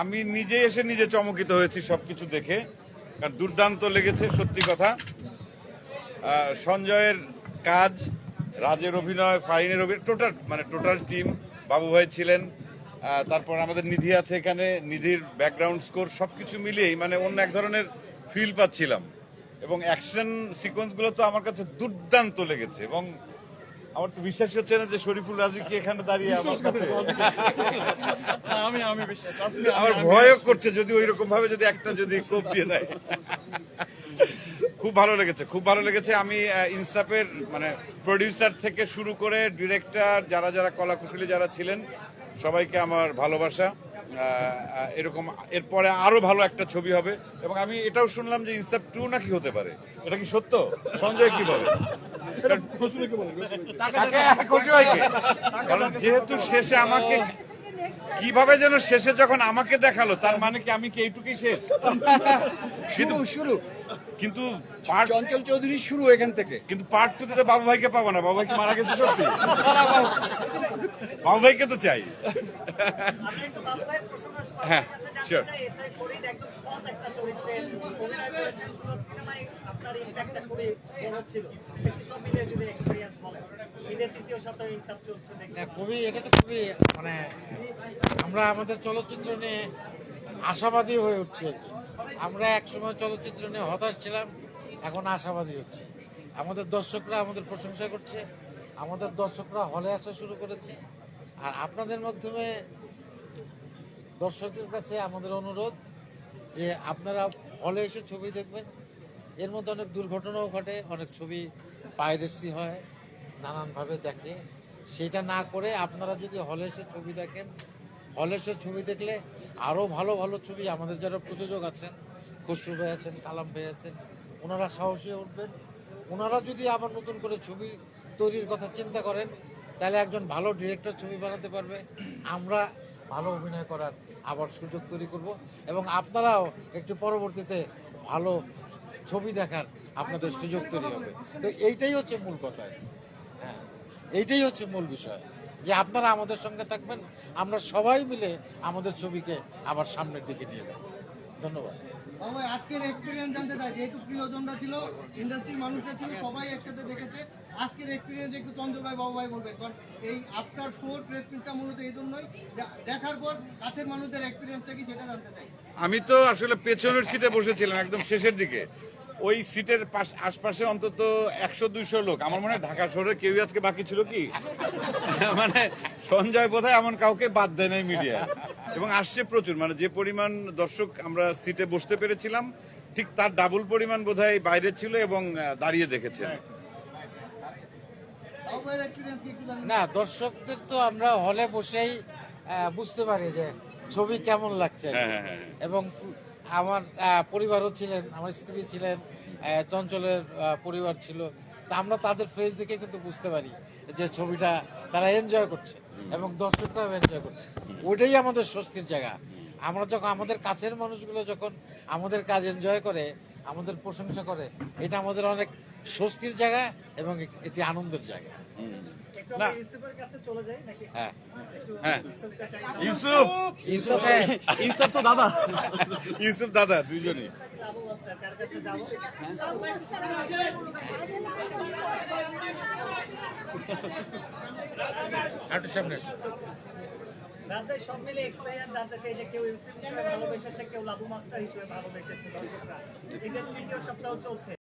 আমি নিজে এসে নিজে চমকিত হয়েছি সবকিছু দেখে। কারণ দুর্দান্ত লেগেছে, সত্যি কথা। সঞ্জয়ের কাজ, রাজের অভিনয় ফাইনের অভিনয় টোটাল মানে টোটাল টিম, বাবু ভাই ছিলেন তারপর আমাদের নিধি আছে এখানে, নিধির ব্যাকগ্রাউন্ড স্কোর সব কিছু মিলিয়েই মানে অন্য এক ধরনের ফিল পাচ্ছিলাম। এবং অ্যাকশন সিকোয়েন্সগুলো তো আমার কাছে দুর্দান্ত লেগেছে। এবং আমার তো বিশ্বাস হচ্ছে না যে শরীফুল রাজি কি এখানে দাঁড়িয়ে আমার কাছে? আমি আমি বিশ্বাস আমার ভয়ও করছে যদি ওই রকম ভাবে যদি একটা যদি কোপ দিয়ে দেয়। খুব ভালো লেগেছে খুব ভালো লেগেছে। আমি ইনসাফের মানে প্রডিউসার থেকে শুরু করে ডিরেক্টর যারা যারা কলাকুশলী যারা ছিলেন সবাইকে আমার ভালোবাসা। এরকম এরপরে আরও ভালো একটা ছবি হবে। এবং আমি এটাও শুনলাম যে ইনসাফ টু নাকি হতে পারে। এটা কি সত্য? সঞ্জয় কি বলে? যেহেতু শেষে আমাকে কীভাবে যেন শেষে যখন আমাকে দেখাল তার মানে কি আমি কি এইটুকুই শেষ? শুরু শুরু। কিন্তু পার্ট চঞ্চল চৌধুরী শুরু এখান থেকে। কিন্তু পার্ট টুতে তো বাবু ভাইকে পাবো না বাবু ভাই কি মারা গেছে সত্যি? বাবু ভাইকে তো চাই। হ্যাঁ, টা দেখছি। না, খুবই এটা তো খুবই মানে আমরা আমাদের চলচ্চিত্র নিয়ে আশাবাদী হয়ে উঠছি। আমরা একসময় চলচ্চিত্র নিয়ে হতাশ ছিলাম, এখন আশাবাদী হচ্ছে। আমাদের দর্শকরা আমাদের প্রশংসা করছে, আমাদের দর্শকরা হলে আসা শুরু করেছে। আর আপনাদের মাধ্যমে দর্শকদের কাছে আমাদের অনুরোধ যে আপনারা হলে এসে ছবি দেখবেন। এর মধ্যে অনেক দুর্ঘটনাও ঘটে, অনেক ছবি পাইরেসি হয়, নানানভাবে দেখে। সেটা না করে আপনারা যদি হলে এসে ছবি দেখেন হলে এসে ছবি দেখলে আরও ভালো ভালো ছবি আমাদের যারা প্রযোজক আছেন, খসরু ভাই আছেন, কালাম ভাই আছেন, ওনারা সাহসী উঠবেন। ওনারা যদি আবার নতুন করে ছবি তৈরির কথা চিন্তা করেন, তাহলে একজন ভালো ডিরেক্টর ছবি বানাতে পারবে। আমরা ভালো অভিনয় করার আবার সুযোগ তৈরি করব এবং আপনারাও একটু পরবর্তীতে ভালো ছবি দেখার আপনাদের সুযোগ তৈরি হবে। তো এইটাই হচ্ছে মূল কথা। এইটাই হচ্ছে মূল বিষয় যে আপনারা আমাদের সঙ্গে থাকবেন আমরা সবাই মিলে আমাদের ছবিকে আবার সামনের দিকে নিয়ে যাব। ধন্যবাদ। বাবা আজকের এক্সপিরিয়েন্স জানতে চাই যেহেতু প্রিয়জনরা ছিল ইন্ডাস্ট্রির মানুষরা ছিল সবাই একসাথে দেখেছে। আজকের এক্সপিরিয়েন্স একটু চন্দ্র ভাই বাবু ভাই বলবেন কারণ এই আফটার শোর প্রেস মিটটা মূলত এই জন্যই দেখার পর কাছের মানুষদের এক্সপিরিয়েন্সটা কি সেটা জানতে চাই। আমি তো আসলে পেছনের সিটে বসেছিলাম একদম শেষের দিকে। ওই সিটের পাশ আশপাশে অন্তত একশো দুইশো লোক। আমার মনে হয় ঢাকা শহরে কেউই আজকে বাকি ছিল কি? মানে সঞ্জয় বোধহয় এমন কাউকে বাদ দেয় নাই মিডিয়া এবং আসছে প্রচুর। মানে যে পরিমাণ দর্শক আমরা সিটে বসতে পেরেছিলাম ঠিক তার ডাবল পরিমাণ বোধহয় বাইরে ছিল এবং দাঁড়িয়ে দেখেছেন। কি না দর্শকদের তো আমরা হলে বসেই বুঝতে পারি যে ছবি কেমন লাগছে। হ্যাঁ হ্যাঁ হ্যাঁ। এবং আমার পরিবারও ছিলেন, আমার স্ত্রী ছিলেন চঞ্চলের পরিবার ছিল। তা আমরা তাদের ফেস দেখে কিন্তু বুঝতে পারি যে ছবিটা তারা এনজয় করছে এবং দর্শকরাও এনজয় করছে। ওইটাই আমাদের স্বস্তির জায়গা। আমরা যখন, আমাদের কাছের মানুষগুলো যখন আমাদের কাজ এনজয় করে, আমাদের প্রশংসা করে, এটা আমাদের অনেক স্বস্তির জায়গা এবং এটি আনন্দের জায়গা। না। আমরা ইউসুফের কাছে চলে যাই নাকি? হ্যাঁ হ্যাঁ। ইউসুফের কাছে ইউসুফ ইউসুফ তো দাদা ইউসুফ দাদা দুইজনই আবু মাস্টার, কার কাছে যাব? হাঁটু সামনে আসুন। সব মিলে experience জানতে চাই যে কেউ ইউসুফ হিসেবে ভালোবেসেছে কেউ লাবু মাস্টার হিসেবে ভালোবেসেছে দর্শকরা ঈদের তৃতীয় সপ্তাহ চলছে